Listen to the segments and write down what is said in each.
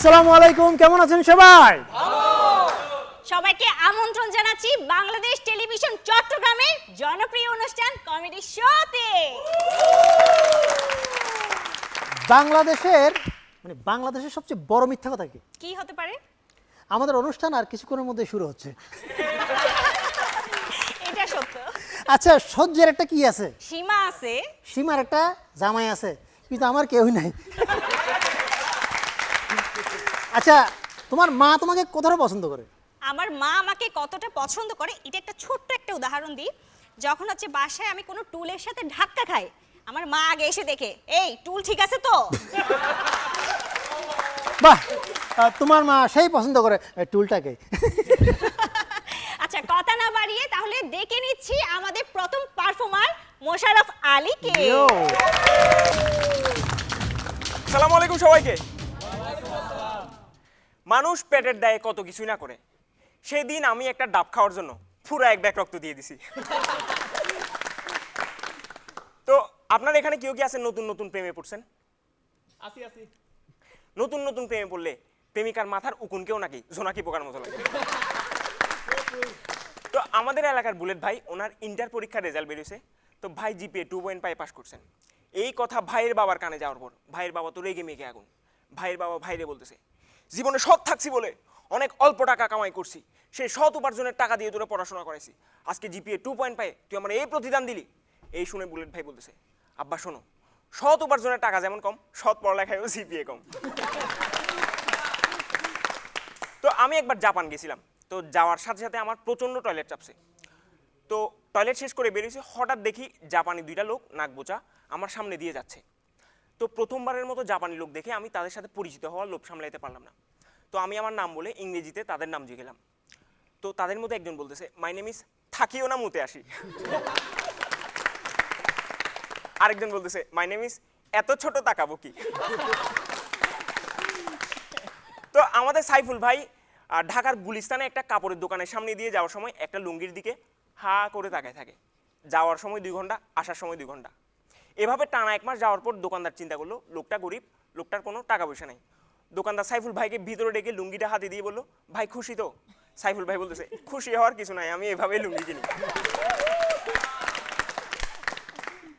আসসালামু আলাইকুম কেমন আছেন সবাই? সবাইকে আমন্ত্রণ জানাচ্ছি বাংলাদেশ টেলিভিশন চট্টগ্রামের জনপ্রিয় অনুষ্ঠান কমেডি শোতে। বাংলাদেশের মানে বাংলাদেশের সবচেয়ে বড় মিথ্যা কথা কি? কি হতে পারে? আমাদের অনুষ্ঠান আর কিছুক্ষণের মধ্যে শুরু হচ্ছে। এটা সত্য। আচ্ছা সহ্যের একটা কি আছে? সীমা আছে। সীমার একটা জামাই আছে কিন্তু আমার কেউই নাই। আচ্ছা তোমার মা তোমাকে কতটা পছন্দ করে? আমার মা আমাকে কতটা পছন্দ করে এটা একটা ছোট্ট একটা উদাহরণ দিই। যখন হচ্ছে বাসায় আমি কোনো টুলের সাথে ধাক্কা খাই আমার মা আগে এসে দেখে এই টুল ঠিক আছে তো? বাহ তোমার মা সেই পছন্দ করে টুলটাকে। আচ্ছা কথা না বাড়িয়ে তাহলে ডেকে নিচ্ছি আমাদের প্রথম পারফর্মার মোশাররফ আলীকে। সালাম আলাইকুম সবাইকে। মানুষ পেটের দায়ে কত কিছুই না করে। সেই দিন আমি একটা ডাব খাওয়ার জন্য পুরো এক ব্যাগ রক্ত দিয়ে দিছি। তো আপনার এখানে কেউ কি আছেন নতুন নতুন প্রেমে পড়ছেন? আসি আসি। নতুন নতুন প্রেমে পড়লে প্রেমিকার মাথার উকুনকেও নাকি জোনাকি পোকার মতো লাগে? তো আমাদের এলাকার বুলেট ভাই ওনার ইন্টার পরীক্ষার রেজাল্ট বেরিয়েছে তো ভাই GPA two point five pass করছেন। এই কথা ভাইয়ের বাবার কানে যাওয়ার পর ভাইয়ের বাবা তো রেগে মেগে আগুন। ভাইয়ের বাবা ভাইরে বলতেছে জীবনে সৎ থাকছি বলে অনেক অল্প টাকা কামাই করছি। সেই সৎ উপার্জনের টাকা দিয়ে তোরা পড়াশোনা করাইছি। আজকে জিপিএ টু পয়েন্ট ফাইভ তুই আমার এই প্রতিদান দিলি। এই শুনে বুলেট ভাই বলতেছে, আব্বা, শোনো, সৎ উপার্জনের টাকা যেমন কম, সৎ পড়ালেখায়ও জিপিএ কম। তো আমি একবার জাপান গেছিলাম। তো যাওয়ার সাথে সাথে আমার প্রচণ্ড টয়লেট চাপছে। তো টয়লেট শেষ করে বেরিয়েছি, হঠাৎ দেখি জাপানি দুইটা লোক নাক বোচা আমার সামনে দিয়ে যাচ্ছে। তো প্রথমবারের মতো জাপানি লোক দেখে আমি তাদের সাথে পরিচিত হওয়ার লোভ সামলাইতে পারলাম না। তো আমি আমার নাম বলে ইংরেজিতে তাদের নাম জিগেলাম তো তাদের মধ্যে একজন বলতেছে মাই নেম ইস থাকিও না মুতে আসি আরেকজন বলতেছে মাই নেম ইস এত ছোট তাকাবো কি? তো আমাদের সাইফুল ভাই ঢাকার গুলিস্তানে একটা কাপড়ের দোকানের সামনে দিয়ে যাওয়ার সময় একটা লুঙ্গির দিকে হা করে তাকায় থাকে। যাওয়ার সময় দুই ঘণ্টা, আসার সময় দুই ঘণ্টা। এভাবে টানা এক মাস যাওয়ার পর দোকানদার চিন্তা করল, লোকটা গরিব, লোকটার কোনো টাকা পয়সা নেই। দোকানদার সাইফুল ভাইকে ভিতরে ডেকে লুঙ্গিটা হাতে দিয়ে বলল, ভাই, খুশি তো? সাইফুল ভাই বলতেছে, খুশি হওয়ার কিছু নাই, আমি এভাবে লুঙ্গি কিনি।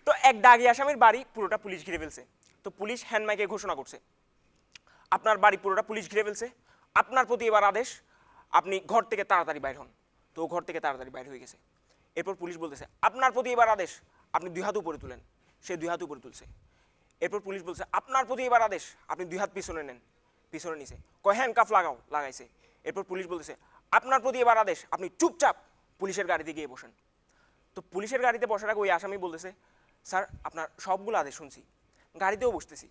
তো এক দাগি আসামির বাড়ি পুরোটা পুলিশ ঘিরে ফেলছে। তো পুলিশ হ্যান্ডমাইকে ঘোষণা করছে। আপনার বাড়ি পুরোটা পুলিশ ঘিরে ফেলছে। আপনার প্রতি এবার আদেশ, আপনি ঘর থেকে তাড়াতাড়ি বাইর হন। তো ঘর থেকে তাড়াতাড়ি বাইর হয়ে গেছে। এরপর পুলিশ বলতেছে, আপনার প্রতি এবার আদেশ, আপনি দুই হাত উপরে তুলেন। সে দুই হাত উপরে তুলছে। এরপর পুলিশ বলছে, আপনার প্রতি এবার আদেশ, আপনি দুই হাত পিছনে নেন। পিছনে নিছে। কয় হ্যান্ড কাফ লাগাও লাগাইছে। এরপর পুলিশ বলতেছে, আপনার প্রতি এবার আদেশ, আপনি চুপচাপ পুলিশের গাড়িতে গিয়ে বসেন। তো পুলিশের গাড়িতে বসার আগে ওই আসামি বলতেছে, স্যার, আপনার সবগুলো আদেশ শুনছি, গাড়িতেও বসতেছি।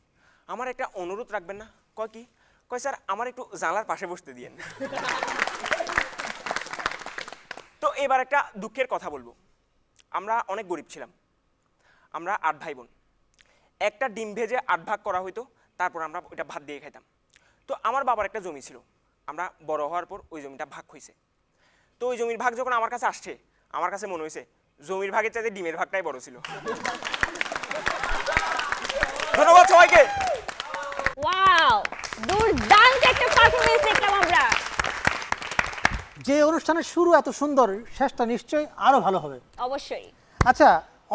আমার একটা অনুরোধ রাখবেন না। কয়, কি? কয়, স্যার, আমার একটু জানলার পাশে বসতে দিয়েন। তো এবার একটা দুঃখের কথা বলব। আমরা অনেক গরিব ছিলাম। আমরা আট ভাই বোন। একটা ডিম ভেজে আট ভাগ করা হইতো, তারপর আমরা ওইটা ভাত দিয়ে খাইতাম। তো আমার বাবার একটা জমি ছিল। আমরা বড় হওয়ার পর ওই জমিটা ভাগ হয়েছে তো ওই জমির ভাগ যখন আমার কাছে আসছে আমার কাছে মনে হয়েছে জমির ভাগের চাইতে ডিমের ভাগটাই বড় ছিল। ধন্যবাদ সবাইকে। ওয়াও দুর্দান্ত একটা পারফরমেন্স দেখলাম আমরা। যে অনুষ্ঠানের শুরু এত সুন্দর শেষটা নিশ্চয়ই আরও ভালো হবে। অবশ্যই। আচ্ছা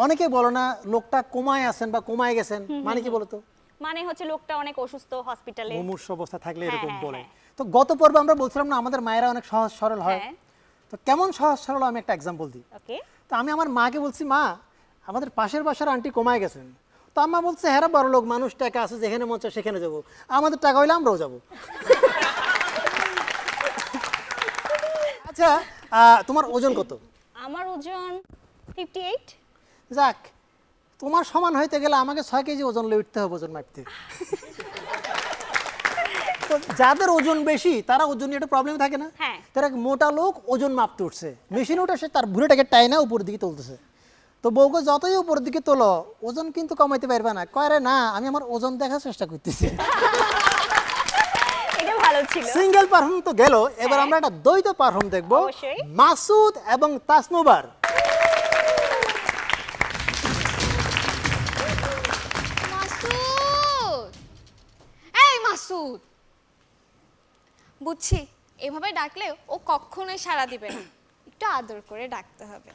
অনেকে বলো না লোকটা কোমায় আছেন বা কোমায় গেছেন মানে কি বলতো? মানে হচ্ছে লোকটা অনেক অসুস্থ হসপিটালে মুমূর্ষ অবস্থা থাকলে হ্যাঁ, এরকম হ্যাঁ, বলে। হ্যাঁ। তো গত পর্বে আমরা বলছিলাম না আমাদের মায়েরা অনেক সহজ সরল হয়। তো কেমন সহজ সরল আমি একটা এক্সাম্পল দিই। ওকে তো আমি আমার মাকে বলছি মা আমাদের পাশের বাসার আন্টি কমায় গেছেন। তো আম্মা বলছে হ্যাঁ বড় লোক মানুষ টাকা আছে যেখানে মন চায় সেখানে যাব। আমাদের টাকা হইলে আমরাও যাব। আচ্ছা তোমার ওজন কত? আমার ওজন ফিফটি এইট যাক তোমার সমান হইতে গেলে আমাকে ছয় কেজি ওজন লয়ে উঠতে হবে ওজন মাপতে। তো যাদের ওজন বেশি তারা ওজন নিয়ে একটা প্রবলেম থাকে না? হ্যাঁ। তারা এক মোটা লোক ওজন মাপতে উঠছে। মেশিনে উঠে সে তার ভুড়িটাকে টাইনা উপরের দিকে তুলতেছে। তো বউকে যতই উপরের দিকে তোলো ওজন কিন্তু কমাইতে পারবে না। কয় রে না আমি আমার ওজন দেখার চেষ্টা করতেছি। এটা ভালো ছিল। সিঙ্গেল পারফর্ম তো গেল। এবার আমরা একটা দ্বৈত পারফর্ম দেখব। অবশ্যই। মাসুদ এবং তাসনুবার। বুঝছি এভাবে ডাকলে ও কখনোই সাড়া দিবে না। একটু আদর করে ডাকতে হবে।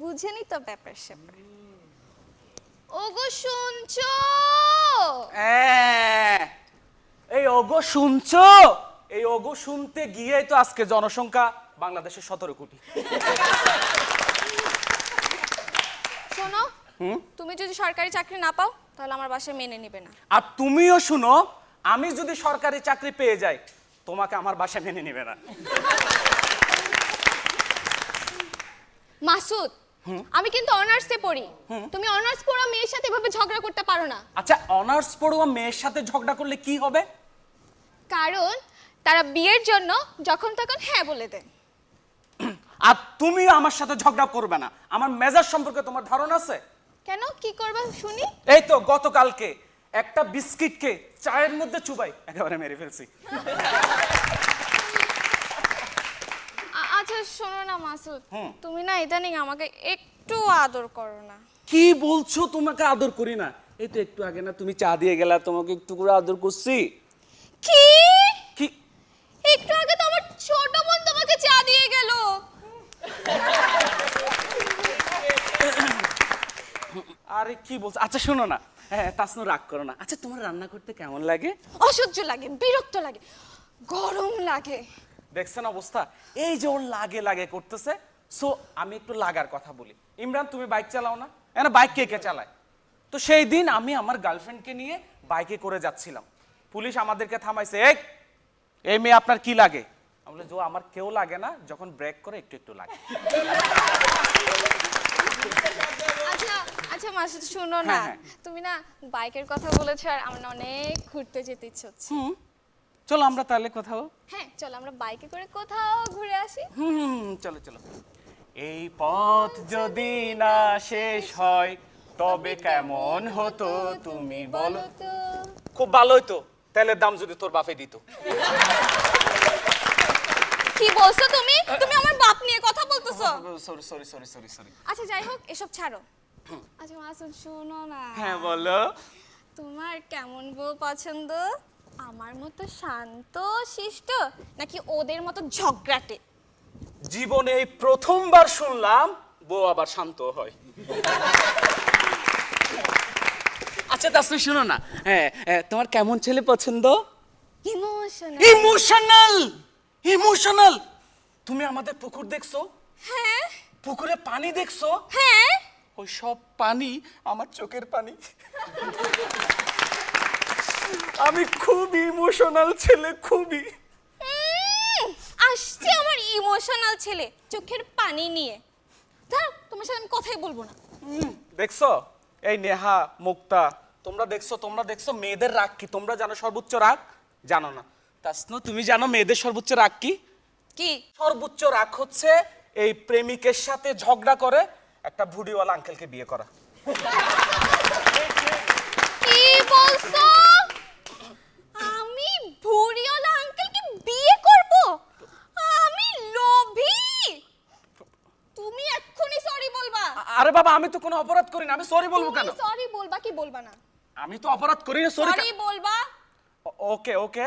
বুঝেনি তো ব্যাপার স্যাপার। ওগো শুনছো? হ্যাঁ। এই ওগো শুনছো? এই ওগো শুনতে গিয়েই তো আজকে জনসংখ্যা বাংলাদেশের সতেরো কোটি। শোনো তুমি যদি সরকারি চাকরি না পাও তাহলে আমার বাসায় মেনে নিবে না। আর তুমিও শুনো আমি যদি সরকারি চাকরি পেয়ে যাই তোমাকে আমার বাসায় মেনে নেবে না। মাসুদ আমি কিন্তু অনার্সে পড়ি। তুমি অনার্স পড়া মেয়ের সাথে এভাবে ঝগড়া করতে পারো না। আচ্ছা অনার্স পড়ুয়া মেয়ের সাথে ঝগড়া করলে কি হবে? কারণ তারা বিয়ের জন্য যখন তখন হ্যাঁ বলে দেয়। আর তুমিও আমার সাথে ঝগড়া করবে না। আমার মেজাজ সম্পর্কে তোমার ধারণা আছে? কেন? কি করবা শুনি? এই তো গতকালকে একটা বিস্কিটকে চায়ের মধ্যে চুবাই একেবারে মেরে ফেলছি। আচ্ছা শোনো না মাসুদ তুমি না ইদানিং আমাকে একটু আদর করো না। কি বলছো? তোমাকে আদর করি না। এই তো একটু আগে না তুমি চা দিয়ে গেলা তোমাকে একটু করে আদর করছি। কি? কি? একটু আগে তো আমার ছোট বোন তোমাকে চা দিয়ে গেল। আরে কি বলছো? আচ্ছা শোনো না। হ্যাঁ তাসনু রাগ করো না। আচ্ছা তোমার রান্না করতে কেমন লাগে? অসহ্য লাগে বিরক্ত লাগে গরম লাগে। দেখছেন অবস্থা? এই যে ওর লাগে লাগে করতেছে সো আমি একটু লাগার কথা বলি। ইমরান তুমি বাইক চালাও না? এনা বাইক কে কে চালায়? তো সেই দিন আমি আমার গার্লফ্রেন্ডকে নিয়ে বাইকে করে যাচ্ছিলাম। পুলিশ আমাদেরকে থামাইছে এই এই মেয়ে আপনার কি লাগে? আমি বলি যে আমার কেউ লাগে না যখন ব্রেক করে একটু একটু লাগে। আচ্ছা আচ্ছা মাসুদ শোনো না। হ্যাঁ, হ্যাঁ। তুমি না বাইকের কথা বলেছ আর আমার না অনেক ঘুরতে যেতে ইচ্ছে হচ্ছে। হুম। চলো আমরা তাহলে কোথাও হ্যাঁ চলো আমরা বাইকে করে কোথাও ঘুরে আসি। হুম হুম, হুম, চলো চলো। এই পথ যদি না শেষ হয় তবে কেমন হতো তুমি বলো? তো। খুব ভালোই তো তেলের দাম যদি তোর বাপে দিত। কি বলছো তুমি? তুমি আমার বাপ নিয়ে কথা বলতেছো। Sorry sorry sorry sorry sorry. আচ্ছা যাই হোক এসব ছাড়ো। আচ্ছা মাসুদ শোনো না। হ্যাঁ বলো। তোমার কেমন বউ পছন্দ? আমার মতো শান্ত শিষ্ট নাকি ওদের মতো ঝগড়াটে? জীবনে এই প্রথমবার শুনলাম বউ আবার শান্ত হয়। আচ্ছা তাসমি শোনো না। হ্যাঁ হ্যাঁ, তোমার কেমন ছেলে পছন্দ? ইমোশনাল। ইমোশনাল! ইমোশনাল! তুমি আমাদের পুকুর দেখছ? হ্যাঁ। পুকুরে পানি দেখছ? হ্যাঁ। ওই সব পানি আমার চোখের পানি। আমি খুব ইমোশনাল ছেলে খুবই। আসছে আমার ইমোশনাল ছেলে চোখের পানি নিয়ে। ধর তোমার সাথে আমি কথাই বলব না। দেখছ? এই নেহা মুক্তা তোমরা দেখছ তোমরা দেখছ মেয়েদের রাগ কি? তোমরা জানো সর্বোচ্চ রাগ? জানো না। তাসনু তুমি জানো মেয়েদের সর্বোচ্চ রাগ কি? কি? সর্বোচ্চ রাগ হচ্ছে এই প্রেমিকের সাথে ঝগড়া করে একটা ভুডিওয়ালা আঙ্কেলকে বিয়ে করা। কি বলছো? আমি ভুরিওয়ালা আঙ্কেলকে বিয়ে করব? আমি লোভী। তুমি এক্ষুনি সরি বলবা। আরে বাবা আমি তো কোনো অপরাধ করি না আমি সরি বলব কেন? সরি বলবা কি বলবা না? আমি তো অপরাধ করি না সরি সরি বলবা। ওকে ওকে।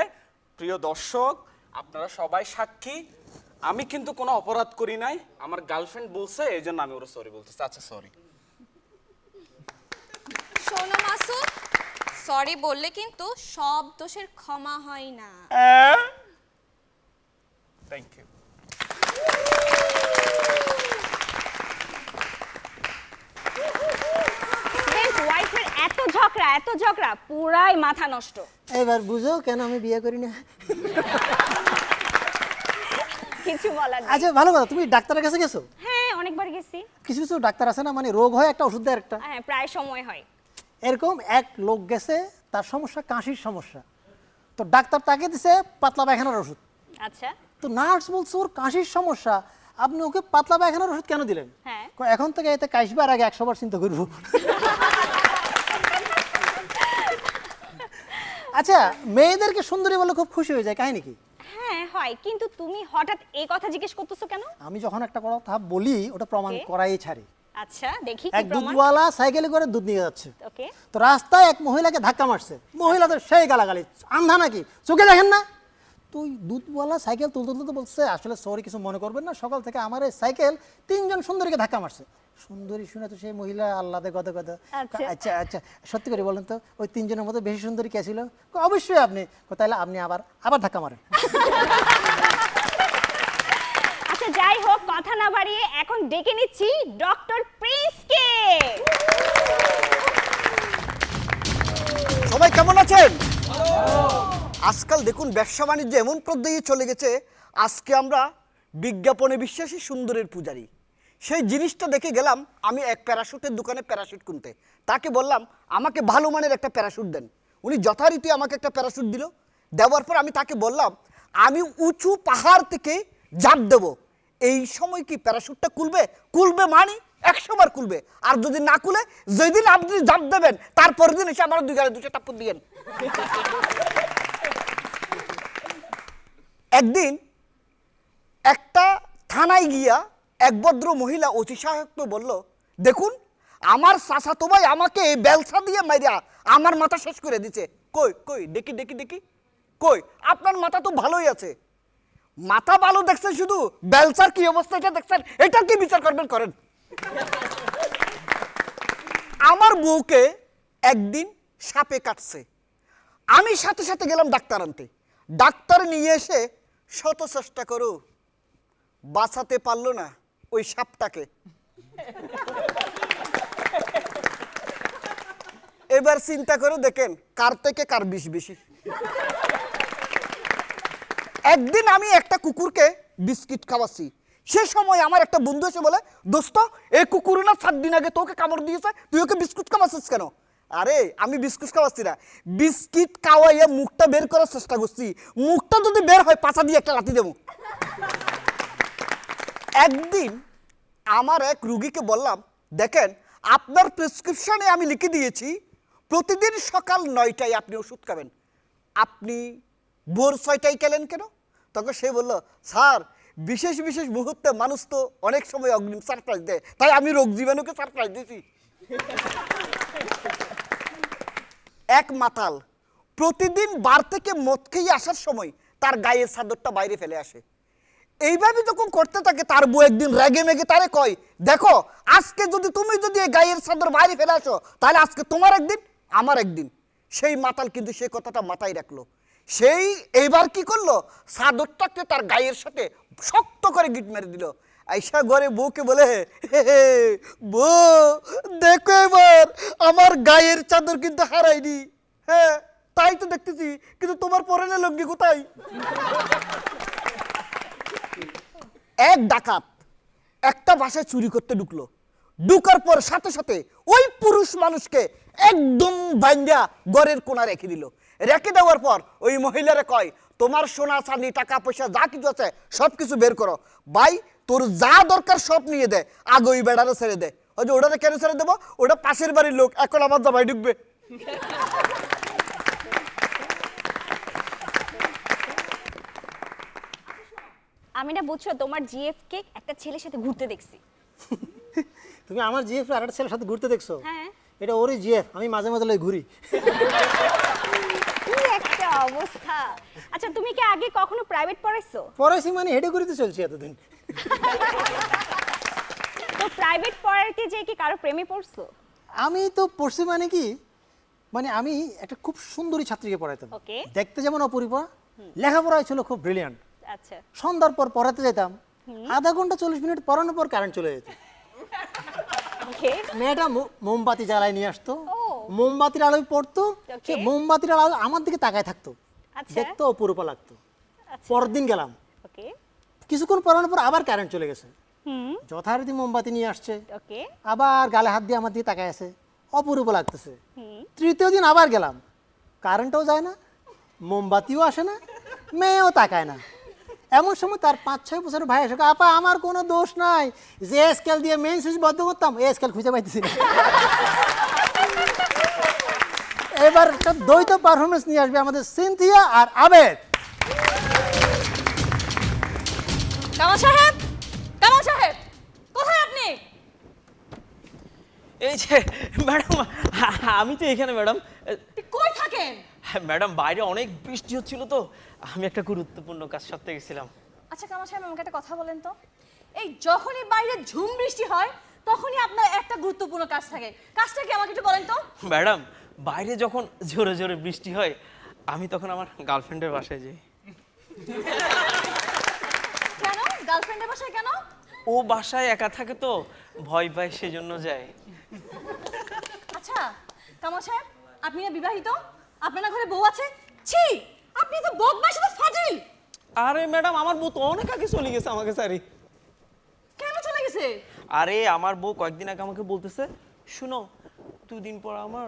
প্রিয় দর্শক আপনারা সবাই সাক্ষী। আমি কিন্তু কোনো অপরাধ করি নাই। আমার গার্লফ্রেন্ড বলছে এই জন্য আমি ওরা সরি বলতেছি। আচ্ছা সরি শোনো মাসুদ সরি বললে কিন্তু সব দোষের ক্ষমা হয় না। থ্যাংক ইউ এত ঝগড়া এত ঝগড়া পুরাই মাথা নষ্ট। এবার বুঝো কেন আমি বিয়ে করি না? কিছু বলার নেই। আচ্ছা ভালো কথা। তুমি ডাক্তারের কাছে গেছো? হ্যাঁ অনেকবার গেছি। কিছু কিছু ডাক্তার আছে না মানে রোগ হয় একটা ওষুধ দেয় একটা? হ্যাঁ প্রায় সময় হয়। এরকম এক লোক গেছে তার সমস্যা কাশির সমস্যা। তো ডাক্তার তাকে দিছে পাতলা পায়খানার ওষুধ। আচ্ছা। তো নার্স বলছে ওর কাশির সমস্যা। আপনি ওকে পাতলা পায়খানার ওষুধ কেন দিলেন? হ্যাঁ। এখন থেকে এতে কাশবার আগে একশো বার চিন্তা করব। আচ্ছা মেয়েদেরকে সুন্দরী বলে খুব খুশি হয়ে যায় কাহিনী কি? হ্যাঁ হয়। কিন্তু তুমি হঠাৎ এই কথা জিজ্ঞেস করতেছো কেন? আমি যখন একটা কথা বলি ওটা প্রমাণ করাই ছাড়ি। আচ্ছা দেখি এক দুধওয়ালা সাইকেলে করে দুধ নিয়ে যাচ্ছে। ওকে। তো রাস্তায় এক মহিলাকে ধাক্কা মারছে। মহিলাদের সেই গালাগালি। আন্ধা নাকি? চোখে দেখেন না? তুই দুধওয়ালা সাইকেল তুলতে তুলতে বলছে আসলে সরি কিছু মনে করবেন না। সকাল থেকে আমার এই সাইকেল তিনজন সুন্দরীকে ধাক্কা মারছে। সুন্দরী শুনে তো সেই মহিলা আল্লাদে গদ গদ। আচ্ছা। আচ্ছা আচ্ছা সত্যি করে বলেন তো ওই তিনজনের মধ্যে বেশি সুন্দরী কে ছিল? অবশ্যই আপনি। তাহলে আপনি আবার আবার ধাক্কা মারেন। আচ্ছা যাই হোক কথা না বাড়িয়ে এখন ডেকে নিচ্ছি ডক্টর প্রিন্সকে। সবাই কেমন আছেন? আজকাল দেখুন ব্যবসা বাণিজ্য এমন পর্যায়ে চলে গেছে আজকে আমরা বিজ্ঞাপনে বিশ্বাসী সুন্দরের পূজারি। সেই জিনিসটা দেখে গেলাম, আমি এক প্যারাশুটের দোকানে প্যারাশুট কিনতে। তাকে বললাম, আমাকে ভালো মানের একটা প্যারাশুট দেন। উনি যথারীতি আমাকে একটা প্যারাশুট দিল। দেওয়ার পর আমি তাকে বললাম, আমি উঁচু পাহাড় থেকে জাপ দেব। এই সময় কি প্যারাশুটটা খুলবে? খুলবে মানে একশো বার আর যদি না খুলে, যেদিন আপনি জাপ দেবেন তারপরের দিন এসে আমার দুই গাড়ি দুটো টাপ্পর দিয়েন। একদিন একটা থানায় গিয়া এক ভদ্র মহিলা অতি সাহেবকে বলল, দেখুন, আমার চাচাতো ভাই আমাকে বেলসা দিয়ে মাইরা আমার মাথা শেষ করে দিছে। কই কই দেখি দেখি দেখি কই, আপনার মাথা তো ভালোই আছে। মাথা ভালো দেখছেন শুধু? বেলসার কি অবস্থা এটা দেখছেন? এটা কি বিচার করবেন করেন? আমার বউকে একদিন সাপে কাটছে। আমি সাথে সাথে গেলাম ডাক্তার আনতে। ডাক্তার নিয়ে এসে শত চেষ্টা করো। বাঁচাতে পারল না। ওই সাপটাকে। এবার চিন্তা করে, দেখেন, কার থেকে কার বিষ বেশি? একদিন আমি একটা কুকুরকে বিস্কিট খাওয়াচ্ছি। সে সময় আমার একটা বন্ধু এসে বলে, দোস্ত, এই কুকুর না সাত দিন আগে তোকে কামড় দিয়েছে, তুই ওকে বিস্কুট খাওয়াচ্ছিস কেন? আরে, আমি বিস্কুট খাওয়াচ্ছি না। বিস্কিট খাওয়াইয়া মুখটা বের করার চেষ্টা করছি। মুখটা যদি বের হয়, পাছা দিয়ে একটা লাথি দেবো। একদিন আমার এক রুগীকে বললাম, দেখেন, আপনার প্রেসক্রিপশনে আমি লিখে দিয়েছি, প্রতিদিন সকাল নয়টায় আপনি ওষুধ খাবেন। আপনি ভোর ছয়টায় খেলেন কেন? তখন সে বলল, স্যার, বিশেষ বিশেষ মুহূর্তে মানুষ তো অনেক সময় অগ্রিম সারপ্রাইজ দেয়, তাই আমি রোগ জীবাণুকে সারপ্রাইজ দিয়েছি। এক মাতাল প্রতিদিন বার থেকে মদ খেয়ে আসার সময় তার গায়ের চাদরটা বাইরে ফেলে আসে। এইভাবে যখন করতে থাকে, তার বউ একদিন রেগে মেগে তারে কয়, দেখো, আজকে যদি তুমি যদি এই গায়ের চাদর বাইরে ফেলে আসো, তাহলে আজকে তোমার একদিন, আমার একদিন। সেই মাতাল কিন্তু সে কথাটা মাথায় রাখল। সেই এইবার কি করল? চাদরটাকে তার গায়ের সাথে শক্ত করে গিট মেরে দিল। আইসা ঘরে বউকে বলে, "হে বউ, দেখো এবার, আমার গায়ের চাদর কিন্তু হারাইনি হ্যাঁ তাই তো দেখতেছি, কিন্তু তোমার পরে পরনে লঙ্গি কোথায়? এক ডাকাত একটা বাসায় চুরি করতে ঢুকলো। ঢুকার পর সাথে সাথে ওই পুরুষ মানুষকে একদম বাইন্দা গড়ের কোনা রেখে দিল। রেখে দেওয়ার পর ওই মহিলারে কয়, তোমার সোনা, চাঁদি, টাকা, পয়সা, যা কিছু আছে সব কিছু বের করো। ভাই, তোর যা দরকার সব নিয়ে দে, আগে ওই বেড়ারে ছেড়ে দে। ওই যে ওটারে কেন ছেড়ে দেবো? ওটা পাশের বাড়ির লোক, এখন আমার জামাই ঢুকবে। আমি না বুঝছ তোমার জিএফ কে একটা ছেলের সাথে ঘুরতে দেখছি। তুমি আমার জিএফ আর একটা ছেলের সাথে ঘুরতে দেখছ? হ্যাঁ। এটা ওরই জিএফ আমি মাঝে মাঝে লই ঘুরি। কি একটা অবস্থা। আচ্ছা তুমি কি আগে কখনো প্রাইভেট পড়াইছো? পড়াইছি মানে হেঁটে ঘুরিতে চলছি এতদিন। তো প্রাইভেট পড়াইতে যে কি কারও প্রেমে পড়ছো? আমি তো পড়ছি মানে কি মানে আমি একটা খুব সুন্দরী ছাত্রীকে পড়াইতাম। দেখতে যেমন অপরিপা লেখাপড়ায় ছিল খুব ব্রিলিয়ান্ট আচ্ছা। সন্ধ্যার পর পড়াতে যেতাম। আধা ঘণ্টা চল্লিশ মিনিট পড়ানোর পর কারেন্ট চলে যেত। মেয়েটা মোমবাতি জ্বালায় নিয়ে আসতো। মোমবাতির আলোয় পড়তো। সে মোমবাতির আলো আমার দিকে তাকায় থাকতো। আচ্ছা। দেখতে অপরূপা লাগতো। আচ্ছা। পরের দিন গেলাম কিছুক্ষণ পড়ানোর পর আবার কারেন্ট চলে গেছে। যথারীতি মোমবাতি নিয়ে আসছে। আবার গালে হাত দিয়ে আমার দিকে তাকায় আছে। অপরূপ লাগতেছে। তৃতীয় দিন আবার গেলাম। কারেন্টও যায় না মোমবাতিও আসে না মেয়েও তাকায় না। এমন সময় তার পাঁচ ছয় বছর ভাই এসে আপা আমার কোনো দোষ নাই। যে স্কেল দিয়ে মেন সুইচ বদ্ধ করতাম এই স্কেল খুঁজে পাইতেছি এবার একটা দ্বৈত পারফরমেন্স নিয়ে আসবে আমাদের সিনথিয়া আর আবেদ। কামাল সাহেব কামাল সাহেব কোথায় আপনি? এই যে ম্যাডাম আমি তো এখানে ম্যাডাম। কই থাকেন? হ্যাঁ ম্যাডাম বাইরে অনেক বৃষ্টি হচ্ছিল তো। আমি একটা গুরুত্বপূর্ণ কাজ সারতে গেছিলাম। আচ্ছা কামাল সাহেব আমাকে একটা কথা বলেন তো। এই যখনই বাইরে ঝুম বৃষ্টি হয় তখনই আপনার একটা গুরুত্বপূর্ণ কাজ থাকে। কাজটা কি আমাকে একটু বলেন তো? ম্যাডাম বাইরে যখন জোরে জোরে বৃষ্টি হয় আমি তখন আমার গার্লফ্রেন্ডের বাসায় যাই। কেন? গার্লফ্রেন্ডের বাসায় কেন? ও বাসায় একা থাকে তো ভয় পায় সেজন্য যায়। আচ্ছা কামাল সাহেব আপনি না বিবাহিত? আপনার ঘরে বউ আছে? ছি আপনি তো বদমাশ তো ফাজিল। আরে ম্যাডাম আমার বউ তো অনেক আগে চলে গেছে আমাকে সারি কেন চলে গেছে? আরে আমার বউ কয়েকদিন আগে আমাকে বলতেছে শুনো দুদিন পর আমার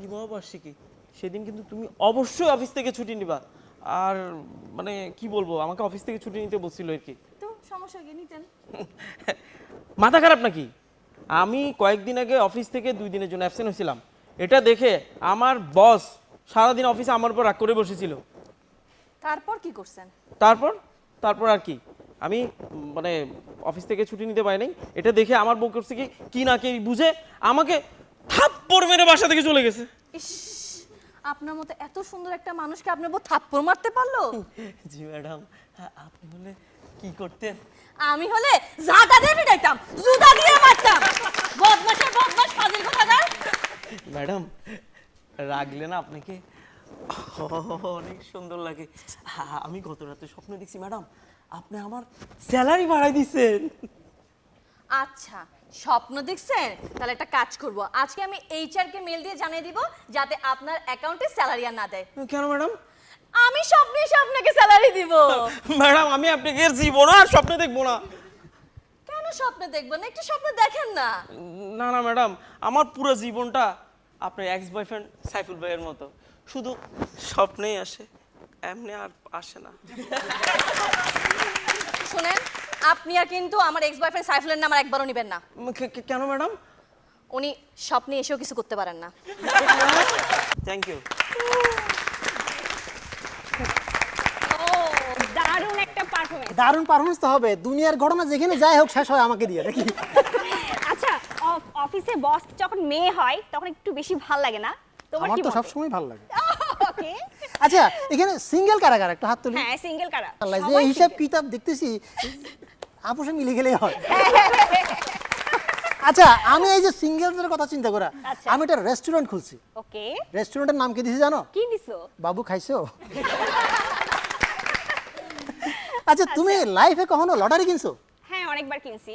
বিবাহ বার্ষিকী। সেদিন কিন্তু তুমি অবশ্যই অফিস থেকে ছুটি নিবা। আর মানে কি বলব আমাকে অফিস থেকে ছুটি নিতে বলছিল আর কি। তো সমস্যা কি নিতেন। মাথা খারাপ নাকি? আমি কয়েকদিন আগে অফিস থেকে দুই দিনের জন্য অ্যাবসেন্ট হয়েছিলাম। এটা দেখে আমার বস সারাদিন অফিসে আমার উপর রাগ করে বসেছিল। তারপর কি করছেন? তারপর? তারপর আর কি? আমি মানে অফিস থেকে ছুটি নিতে পারি নাই। এটা দেখে আমার বউ করছে কি কি না কি বুঝে আমাকে থাপ্পড় মেরে বাসা থেকে চলে গেছে। ইস আপনার মতো এত সুন্দর একটা মানুষকে আপনার বউ থাপ্পড় মারতে পারল? জি ম্যাডাম। আপনি বলে কি করতেন? আমি হলে জাদা দিয়ে পিটাইতাম জুদা দিয়ে মারতাম। বদমাশের বদমাশ ফাজিল কোথাকার? ম্যাডাম রাগলে না আপনাকে? অনেক সুন্দর লাগে। আমি গত রাতে স্বপ্ন দেখছি ম্যাডাম আপনি আমার স্যালারি বাড়াই দিচ্ছেন। আচ্ছা স্বপ্ন দেখছেন? তাহলে একটা কাজ করব। আজকে আমি এইচআর কে মেল দিয়ে জানিয়ে দিব যাতে আপনার অ্যাকাউন্টে স্যালারি আর না দেয়। কেন ম্যাডাম? আমি স্বপ্নে এসে আপনাকে স্যালারি দিব। ম্যাডাম আমি আপনাকে জীবন আর স্বপ্নে দেখব না। কেন স্বপ্নে দেখবেন একটু স্বপ্ন দেখেন না। না না ম্যাডাম আমার পুরো জীবনটা আপনার এক্স বয়ফ্রেন্ড সাইফুল ভাইয়ের মতো। শুধু স্বপ্নেই আসে এমনি আর আসে না। শুনেন আপনি আর কিন্তু আমার এক্স বয়ফ্রেন্ড সাইফুলের নাম আর একবারও নেবেন না। কেন ম্যাডাম? উনি স্বপ্নে এসেও কিছু করতে পারেন না। থ্যাংক ইউ ও দারুণ একটা পারফরমেন্স দারুণ পারফরমেন্স তো হবে। দুনিয়ার ঘটনা যেখানে যাই হোক শেষ হয় আমাকে দিয়ে নাকি? আচ্ছা অফিসে বস যখন মেয়ে হয় তখন একটু বেশি ভালো লাগে না? তোমার কি তো? সবসময় ভালো লাগে। ওকে আচ্ছা এখানে সিঙ্গেল কারাগার একটা হাত তুলি। হ্যাঁ সিঙ্গেল কারা? আল্লাহ, যে হিসাব কিতাব দেখতেছি আপোষে মিলে গেলেই হয়। আচ্ছা আমি এই যে সিঙ্গেলদের কথা চিন্তা করা আচ্ছা। আমি একটা রেস্টুরেন্ট খুলছি। ওকে রেস্টুরেন্টের নাম কি দিছি জানো? কি দিছো? বাবু খাইছো? আচ্ছা তুমি লাইফে কখনো লটারি কিনছো? হ্যাঁ অনেকবার কিনছি।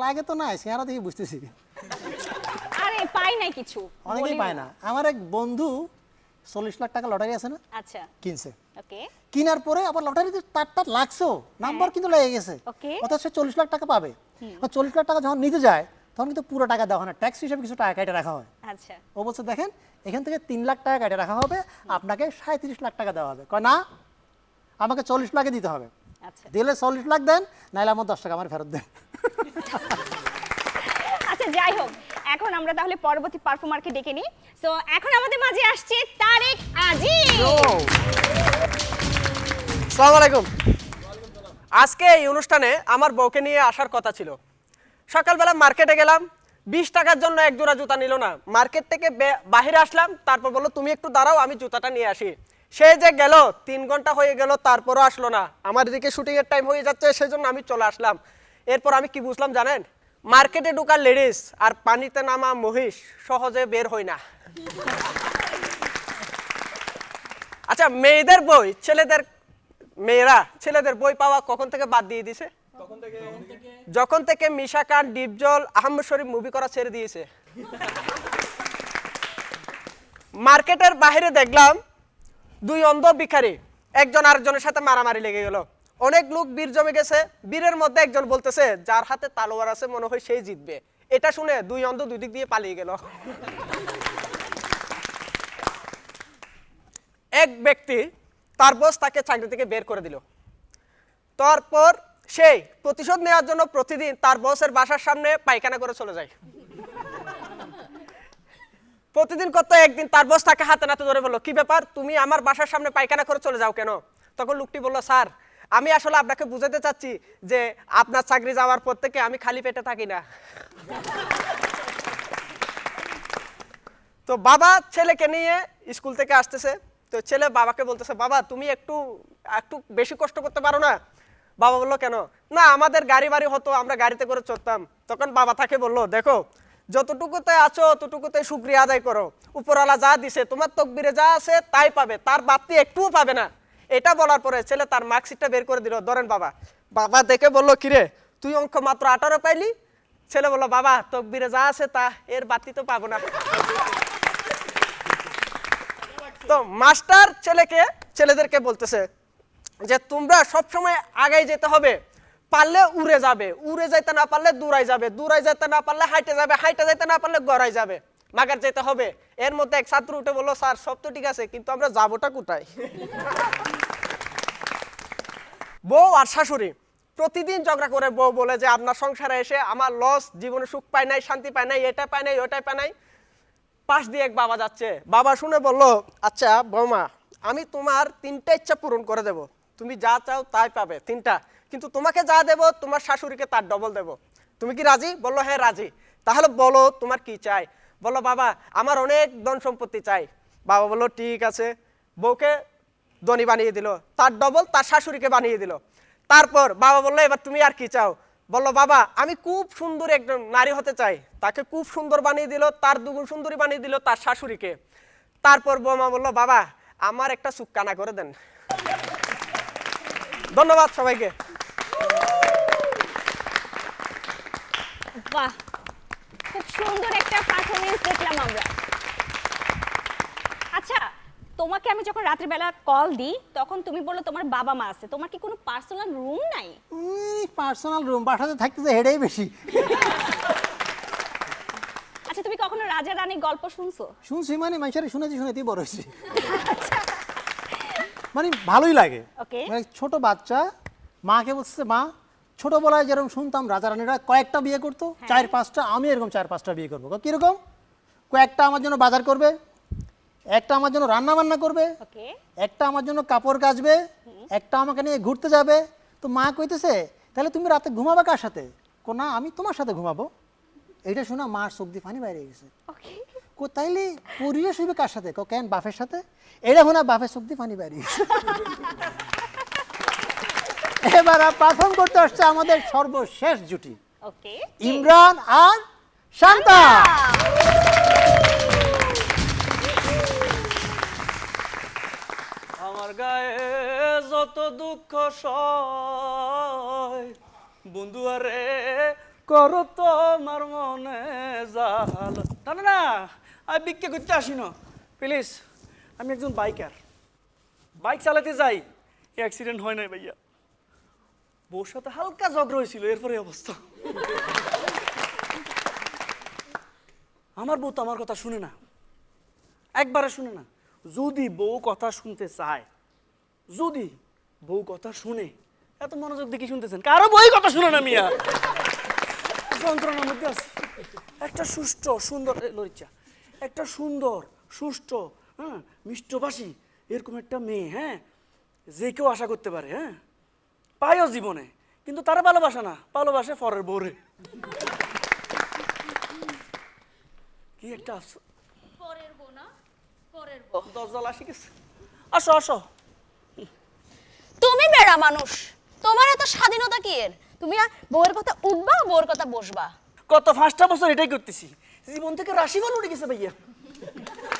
লাগে তো না চেহারা দেখে বুঝতেছি। আরে পাই নাই কিছু অনেকেই পায় না। আমার এক বন্ধু চল্লিশ লাখ টাকা লটারি আছে না? আচ্ছা। কিনছে। ওকে। কেনার পরে আবার লটারিতে তার তার লাগছো নাম্বার কিন্তু লেগে গেছে. অর্থাৎ সে চল্লিশ লাখ টাকা পাবে। চল্লিশ লাখ টাকা যখন নিতে যায় তখন কিন্তু পুরো টাকা দেওয়া হয় না। ট্যাক্স হিসেবে কিছু টাকা কেটে রাখা হয়। আচ্ছা। ও বলছে দেখেন এখান থেকে তিন লাখ টাকা কেটে রাখা হবে। আপনাকে সাঁত্রিশ লাখ টাকা দেওয়া হবে। কয় না আমাকে চল্লিশ লাখে দিতে হবে। আচ্ছা দিলে চল্লিশ লাখ দেন নাহলে আমার দশ টাকা আমার ফেরত দেন। আচ্ছা যাই হোক এখন আমরা তাহলে পরবর্তী পারফর্মারকে ডেকে নিই। সো এখন আমাদের মাঝে আসছে তারেক আজি সালাম আলাইকুম। আজকে এই অনুষ্ঠানে আমার বউকে নিয়ে আসার কথা ছিল। সকালবেলা মার্কেটে গেলাম বিশ টাকার জন্য এক জোড়া জুতা নিল না। মার্কেট থেকে বাহিরে আসলাম তারপর বলল তুমি একটু দাঁড়াও আমি জুতাটা নিয়ে আসি। সে যে গেল তিন ঘণ্টা হয়ে গেল তারপরও আসলো না। আমার এদিকে শুটিংয়ের টাইম হয়ে যাচ্ছে সেজন্য আমি চলে আসলাম। এরপর আমি কি বুঝলাম জানেন? মার্কেটে ঢুকা লেডিস আর পানিতে নামা মহিষ সহজে বের হয় না। আচ্ছা মেয়েদের বই ছেলেদের মেয়েরা ছেলেদের বই পাওয়া কখন থেকে বাদ দিয়ে দিছে? যখন থেকে মিশা খান ডিপজল আহমদ শরীফ মুভি করা ছেড়ে দিয়েছে। মার্কেটের বাইরে দেখলাম দুই অন্ধ ভিখারি, একজন আরেকজনের সাথে মারামারি লেগে গেল। অনেক লোক বীর জমে গেছে, বীরের মধ্যে একজন বলতেছে, যার হাতে তালোয়ার আছে, মনে হয় সেই জিতবে। এটা শুনে দুই অন্ধ দুই দিক দিয়ে পালিয়ে গেল। এক ব্যক্তি তার বস তাকে চাকরি থেকে বের করে দিল। তারপর সেই প্রতিশোধ নেওয়ার জন্য প্রতিদিন তার বসের বাসার সামনে পায়খানা করে চলে যায়। প্রতিদিন কত একদিন তার বস তাকে হাতে নাতে ধরে বলল, কি ব্যাপার? তুমি আমার বাসার সামনে পায়খানা করে চলে যাও কেন? তখন লোকটি বলল, স্যার, আমি আসলে আপনাকে বুঝাতে চাচ্ছি যে আপনার চাকরি যাওয়ার পর থেকে আমি খালি পেটে থাকি না। তো বাবা ছেলেকে নিয়ে স্কুল থেকে আসতেছে। তো ছেলে বাবাকে বলতেছে, বাবা, তুমি একটু একটু বেশি কষ্ট করতে পারো না? বাবা বলল, কেন? না, আমাদের গাড়ি বাড়ি হতো, আমরা গাড়িতে করে চড়তাম। তখন বাবা তাকে বলল, দেখো যতটুকুতে আছো ততটুকুতে শুক্রিয়া আদায় করো। উপরওয়ালা যা দিছে, তোমার তকবিরে যা আছে তাই পাবে, তার বাড়তি একটুও পাবে না। এটা বলার পরে ছেলে তার মার্কশিটটা বের করে দিল, ধরেন বাবা। বাবা দেখে বলল কিরে তুই অঙ্ক মাত্র আঠারো পাইলি? ছেলে বলল, বাবা, তকবিরে যা আছে তা, এর বাড়তি তো পাবো না। তো মাস্টার ছেলেকে, ছেলেদেরকে বলতেছে যে, তোমরা সব সময় আগাই যেতে হবে। পারলে উড়ে যাবে, উড়ে যাইতে না পারলে দূরাই যাবে দূরাই যেতে না পারলে হাইটে যাবে, হাইটে যাইতে না পারলে গড়াই যাবে, মাগার যেতে হবে। এর মধ্যে এক ছাত্র উঠে বলল, স্যার, সব তো ঠিক আছে, কিন্তু আমরা যাবোটা কোথায়? বউ আর শাশুড়ি প্রতিদিন ঝগড়া করে বউ বলে যে, আপনার সংসারে এসে আমার লস জীবনে সুখ পায় নাই, শান্তি পায় নাই, এটা পায় নাই, ওটাই পায় নাই। পাশ দিয়ে এক বাবা যাচ্ছে। বাবা শুনে বলল আচ্ছা বৌমা, আমি তোমার তিনটা ইচ্ছা পূরণ করে দেব। তুমি যা চাও তাই পাবে, তিনটা। কিন্তু তোমাকে যা দেব, তোমার শাশুড়িকে তার ডবল দেব। তুমি কি রাজি? বলল হ্যাঁ রাজি। তাহলে বলো, তোমার কি চাই? বলো বাবা, আমার অনেক ধন সম্পত্তি চাই। বাবা বলল, ঠিক আছে। বউকে ধনী বানিয়ে দিল, তার ডবল তার শাশুড়িকে বানিয়ে দিল। তারপর বাবা বলল, এবার তুমি আর কি চাও? বলল, বাবা, আমি খুব সুন্দর একজন নারী হতে চাই। তাকে খুব সুন্দর বানিয়ে দিল, তার দুগুণ সুন্দরী বানিয়ে দিল, তার শাশুড়িকে। তারপর বৌমা বলল, বাবা, আমার একটা সুক্কানা করে দেন। ধন্যবাদ সবাইকে। বাহ খুব সুন্দর একটা পারফরমেন্স দেখলাম আমরা। আচ্ছা তোমাকে আমি যখন রাত্রিবেলা কল দিই তখন তুমি বলল তোমার বাবা মা আছে। তোমার কি কোনো পার্সোনাল রুম নাই? পার্সোনাল রুম বাসাতে থাকতেছে হেডেই বেশি। আচ্ছা তুমি কখনো রাজা রানীর গল্প শুনছো? শুনছি মানে মানুষের শুনেছি শুনেতেই বড় হয়েছি। মানে ভালোই লাগে। Okay. মানে ছোট বাচ্চা মাকে বলছে মা ছোটবেলায় যেরকম শুনতাম রাজা রানীরা কয়েকটা বিয়ে করতো চার পাঁচটা আমি এরকম চার পাঁচটা বিয়ে করব। কীরকম? কয়েকটা আমার জন্য বাজার করবে একটা আমার জন্য রান্না বান্না করবে একটা আমার জন্য কাপড় কাচবে একটা আমাকে নিয়ে ঘুরতে যাবে। তো মা কইতেছে তাহলে তুমি রাতে ঘুমাবে কার সাথে? কো না আমি তোমার সাথে ঘুমাবো। এটা শোনা মার দিয়ে পানি বাইরে গেছে। ওকে। কো তাইলে পরিও শুইবে কার সাথে? কো কেন বাফের সাথে? এটা শোনা বাফের দিয়ে পানি বাইরে গেছে। এবার পারফর্ম করতে আসছে আমাদের সর্বশেষ জুটি। ওকে। ইমরান আর শান্তা। আমার গায়ে যত দুঃখ সয় বন্ধু আরে করো তোমার মনে জাল। না না আমি বিক্রি করতে আসি না প্লিজ আমি একজন বাইকার বাইক চালাতে যাই অ্যাক্সিডেন্ট হয় নাই ভাইয়া। বউর সাথে হালকা ঝগড়া হয়েছিল, এরপরে অবস্থা। আমার বউ তো আমার কথা শুনে না। একবারে শুনে না। যদি বউ কথা শুনতে চায়, যদি বউ কথা শুনে, এত মনোযোগ দেখি শুনতেছেন? কারও বই কথা শুনে না, মিয়া। যন্ত্রণার মধ্যে আছে। একটা সুষ্ঠ, সুন্দর লরিচা। একটা সুন্দর, সুষ্ঠ হ্যাঁ মিষ্টভাষী, এরকম একটা মেয়ে হ্যাঁ যে কেউ আশা করতে পারে হ্যাঁ। পায়ও জীবনে কিন্তু তারা ভালোবাসে না ভালোবাসে ফরের বউরে। কি একটা পরের বউ না পরের বউ। দশ দল আসি গেছে। আসো আসো। তুমি বেড়া মানুষ তোমার এত স্বাধীনতা কি এর? তুমি আর বউয়ের কথা উঠবা বউয়ের কথা বসবা? কত পাঁচটা বছর এটাই করতেছি। জীবন থেকে রাশিফল উঠে গেছে ভাইয়া।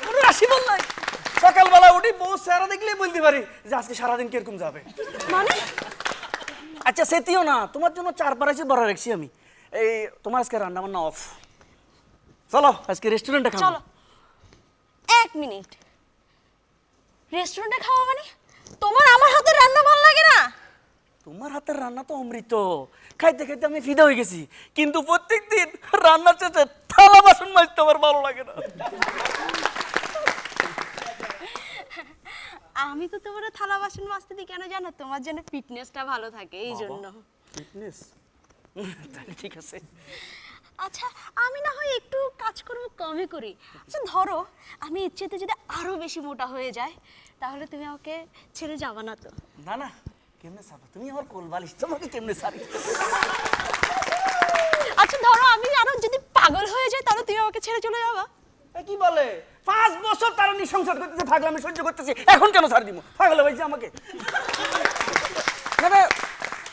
কোনো রাশিফল নাই। সকালবেলা উঠি বউ সারা দেখলেই বলতে পারি যে আজকে সারাদিন কীরকম যাবে। মানে আচ্ছা সেটিও না। তোমার জন্য চার পারাইছে বড় রাখছি আমি। এই তোমার আজকে রান্না বান্না অফ চলো আজকে রেস্টুরেন্টে খাব। চলো। এক মিনিট। রেস্টুরেন্টে খাওয়া মানে? তোমার আমার হাতে রান্না ভালো লাগে না? তোমার হাতের রান্না তো অমৃত। খাইতে খাইতে আমি ফিদা হয়ে গেছি। কিন্তু প্রত্যেকদিন রান্নার শেষে থালা বাসন মাজতে আমার ভালো লাগে না। আমি তো তোমার থালা বাসন মাজতে দিই কেন জানো? তোমার জন্য ফিটনেসটা ভালো থাকে এই জন্য। ফিটনেস? তাহলে ঠিক আছে। আচ্ছা আমি না হয় একটু কাজ কাজকর্ম কমই করি। আচ্ছা ধরো আমি ইচ্ছেতে যদি আরও বেশি মোটা হয়ে যায় তাহলে তুমি আমাকে ছেড়ে যাবা না তো? না না কেমনে সাবা তুমি আমার কোল বালিশ তোমাকে কেমনে সারি? আচ্ছা ধরো আমি আরও যদি পাগল হয়ে যাই তাহলে তুমি আমাকে ছেড়ে চলে যাবা এ কি বলে? পাঁচ বছর তারা নিঃসংসার করতেছে পাগলামি সহ্য করতেছে। এখন কেন ছাড় দিব? পাগলা ভাইছে আমাকে।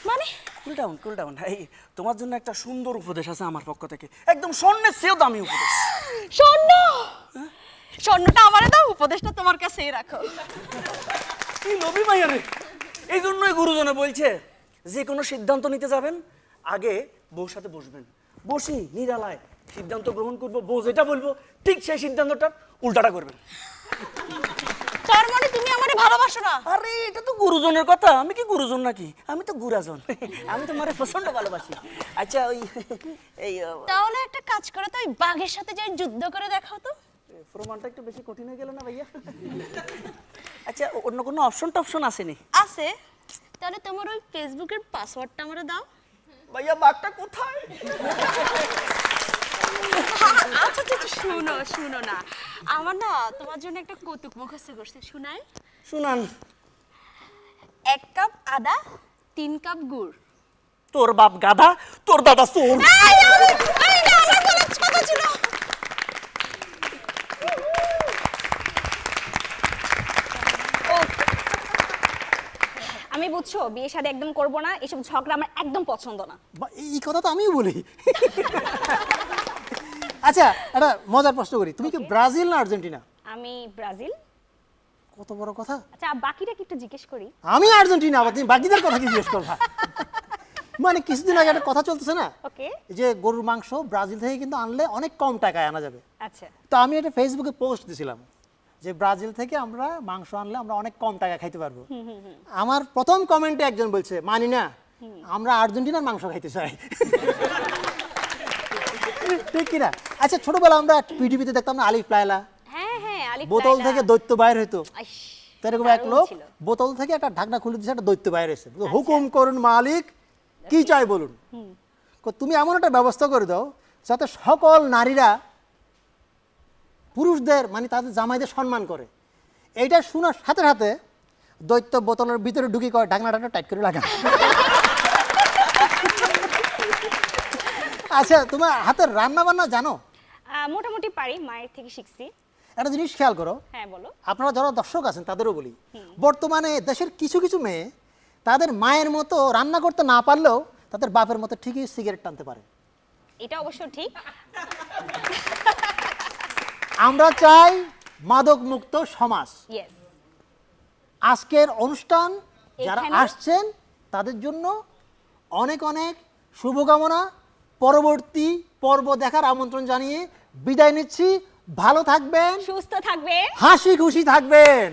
মানে? কুল ডাউন কুল ডাউন এই তোমার জন্য একটা সুন্দর উপদেশ আছে আমার পক্ষ থেকে। একদম স্বর্ণের চেয়েও দামি উপদেশ। স্বর্ণ? স্বর্ণটা আমারে দাও উপদেশটা তোমার কাছেই রাখো। এই নবী মাইয়া রে। এই জন্যই গুরুজনে বলছে যে কোনো সিদ্ধান্ত নিতে যাবেন আগে বউর সাথে বসবেন। বসি নিরালায়। সিদ্ধান্ত গ্রহণ করব বউ যেটা বলব ঠিক সেই সিদ্ধান্তটা উল্টাটা করবেন। তার মানে তুমি আমারে ভালোবাসো না? আরে এটা তো গুরুজনের কথা। আমি কি গুরুজন নাকি? আমি তো গুরাজন। আমি তো মারে প্রচণ্ড ভালোবাসি। আচ্ছা ওই এই তাহলে একটা কাজ করো তো ওই বাঘের সাথে যাই যুদ্ধ করে দেখাও তো। প্রমাণটা একটু বেশি কঠিন হয়ে গেল না ভাইয়া? আচ্ছা অন্য কোনো অপশন টপশন আসেনি? আছে। তাহলে তোমার ওই ফেসবুকের পাসওয়ার্ডটা আমারে দাও। ভাইয়া বাঘটা কোথায়? আচ্ছা আচ্ছা আচ্ছা, শুনো শুনো না। আমার না তোমার জন্য একটা কৌতুক মুখস্থ করছে শুনাই। শুনান। এক কাপ আদা তিন কাপ গুড়। তোর বাপ গাধা তোর দাদা চোর। আমি বুঝছ বিয়ে শাদী একদম করব না এসব ঝগড়া আমার একদম পছন্দ না। এই কথা তো আমিও বলি। আচ্ছা একটা মজার প্রশ্ন করি। তুমি কি ব্রাজিল না আর্জেন্টিনা? আমি ব্রাজিল। কত বড় কথা। আচ্ছা বাকিটা কি একটু জিজ্ঞেস করি? আমি আর্জেন্টিনা আবার তুমি বাকিদের কথা কি জিজ্ঞেস করবা? মানে কিছুদিন আগে একটা কথা চলতেছে না? ওকে যে গরুর মাংস ব্রাজিল থেকে কিন্তু আনলে অনেক কম টাকায় আনা যাবে। আচ্ছা। তো আমি একটা ফেসবুকে পোস্ট দিছিলাম যে ব্রাজিল থেকে আমরা মাংস আনলে আমরা অনেক কম টাকা খাইতে পারব। আমার প্রথম কমেন্টে একজন বলছে মানি না আমরা আর্জেন্টিনার মাংস খাইতে চাই। ঠিক কিনা? আচ্ছা ছোটবেলা আমরা পৃথিবীতে দেখতাম না আলিফ লায়লা? হ্যাঁ হ্যাঁ আলিফ বোতল থেকে দৈত্য বাইর হইতো। এরকম এক লোক বোতল থেকে একটা ঢাকনা খুলে দিয়েছে একটা দৈত্য বাইরে এসে হুকুম করুন মালিক কি চাই বলুন? তুমি এমন একটা ব্যবস্থা করে দাও যাতে সকল নারীরা পুরুষদের মানে তাদের জামাইদের সম্মান করে। এইটা শোনার সাথে সাথে দৈত্য বোতলের ভিতরে ঢুকি করে ঢাকনাটা টাইট করে লাগা আচ্ছা তোমার হাতের রান্না বান্না জানো মোটামুটি পারি মায়ের থেকে শিখছি। একটা জিনিস খেয়াল করো। হ্যাঁ বলো। আপনারা যারা দর্শক আছেন তাদেরও বলি বর্তমানে দেশের কিছু কিছু মেয়ে তাদের মায়ের মতো রান্না করতে না পারলেও তাদের বাপের মতো ঠিকই সিগারেট টানতে পারে। এটা অবশ্য ঠিক। আমরা চাই মাদক মুক্ত সমাজ। আজকের অনুষ্ঠান যারা আসছেন তাদের জন্য অনেক অনেক শুভকামনা। পরবর্তী পর্ব দেখার আমন্ত্রণ জানিয়ে বিদায় নিচ্ছি। ভালো থাকবেন। সুস্থ থাকবেন। হাসি খুশি থাকবেন।